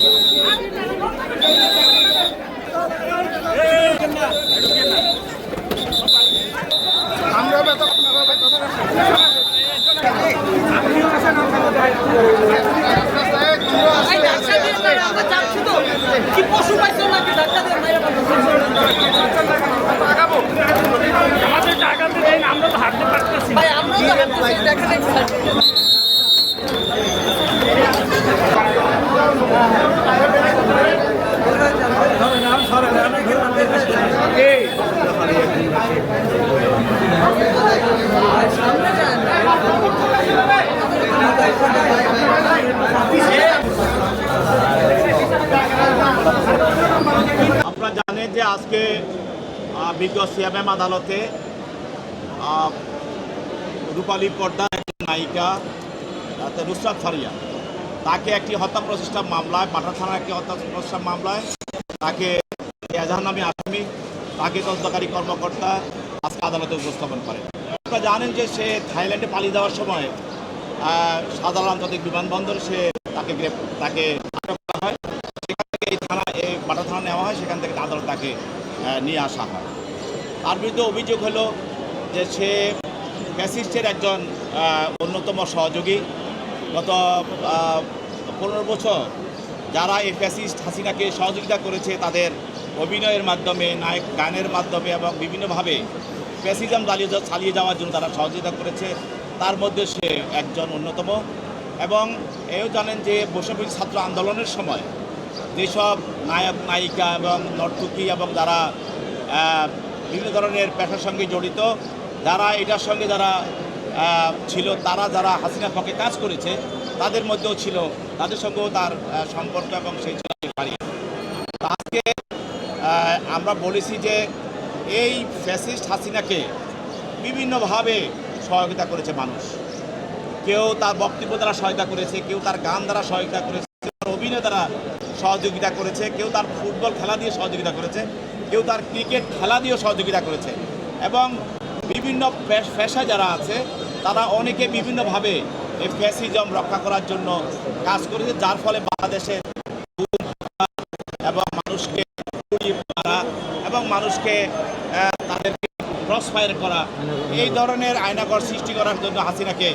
আমরা তো হাঁটতে পারতেছি আমরা তো হাঁটতেছি দেখেন একটু আপনারা জানেন যে আজকে বিজ্ঞ সিএমএম আদালতে রূপালী পর্দার একজন নায়িকা নুসরাত ফারিয়া। তাকে একটি হত্যা প্রচেষ্টা মামলায় পাঠা থানার একটি হত্যা প্রচেষ্টা মামলায় তাকে এজাহার নামে আসামি, তাকে তদন্তকারী কর্মকর্তা আজকে আদালতে উপস্থাপন করেন। আপনারা জানেন যে সে থাইল্যান্ডে পালিয়ে যাওয়ার সময় শাহজালাল আন্তর্জাতিক বিমানবন্দরে সে তাকে তাকে আটক করা হয়। তাকে নিয়ে আসা হয়। তার বিরুদ্ধে অভিযোগ হলো যে সে ফ্যাসিস্টের একজন অন্যতম সহযোগী। গত পনেরো বছর যারা এই ফ্যাসিস্ট হাসিনাকে সহযোগিতা করেছে, তাদের অভিনয়ের মাধ্যমে, নায়ক গানের মাধ্যমে এবং বিভিন্নভাবে ফ্যাসিজম চালিয়ে চালিয়ে যাওয়ার জন্য তারা সহযোগিতা করেছে। তার মধ্যে সে একজন অন্যতম এবং এও জানেন যে বৈষম্য ছাত্র আন্দোলনের সময় যেসব নায়ক, নায়িকা এবং নর্তকী এবং যারা বিভিন্ন ধরনের পেশার সঙ্গে জড়িত, যারা এটার সঙ্গে যারা ছিল, তারা যারা হাসিনার পক্ষে কাজ করেছে, তাদের মধ্যেও ছিল, তাদের সঙ্গেও তার সম্পর্ক এবং সেই আজকে আমরা বলেছি যে এই ফ্যাসিস্ট হাসিনাকে বিভিন্নভাবে সহযোগিতা করেছে মানুষ। কেউ তার বক্তব্য দ্বারা সহায়তা করেছে, কেউ তার গান দ্বারা সহায়তা করেছে তার অভিনয় দ্বারা সহযোগিতা করেছে, কেউ তার ফুটবল খেলা দিয়ে সহযোগিতা করেছে, কেউ তার ক্রিকেট খেলা দিয়েও সহযোগিতা করেছে। এবং বিভিন্ন পেশ- যারা আছে, তারা অনেকে বিভিন্নভাবে এই ফ্যাসিজম রক্ষা করার জন্য কাজ করেছে, যার ফলে বাংলাদেশের এবং মানুষকে মারা এবং মানুষকে তাদেরকে ক্রস ফায়ার করা, এই ধরনের আয়নাগর সৃষ্টি করার জন্য হাসিনাকে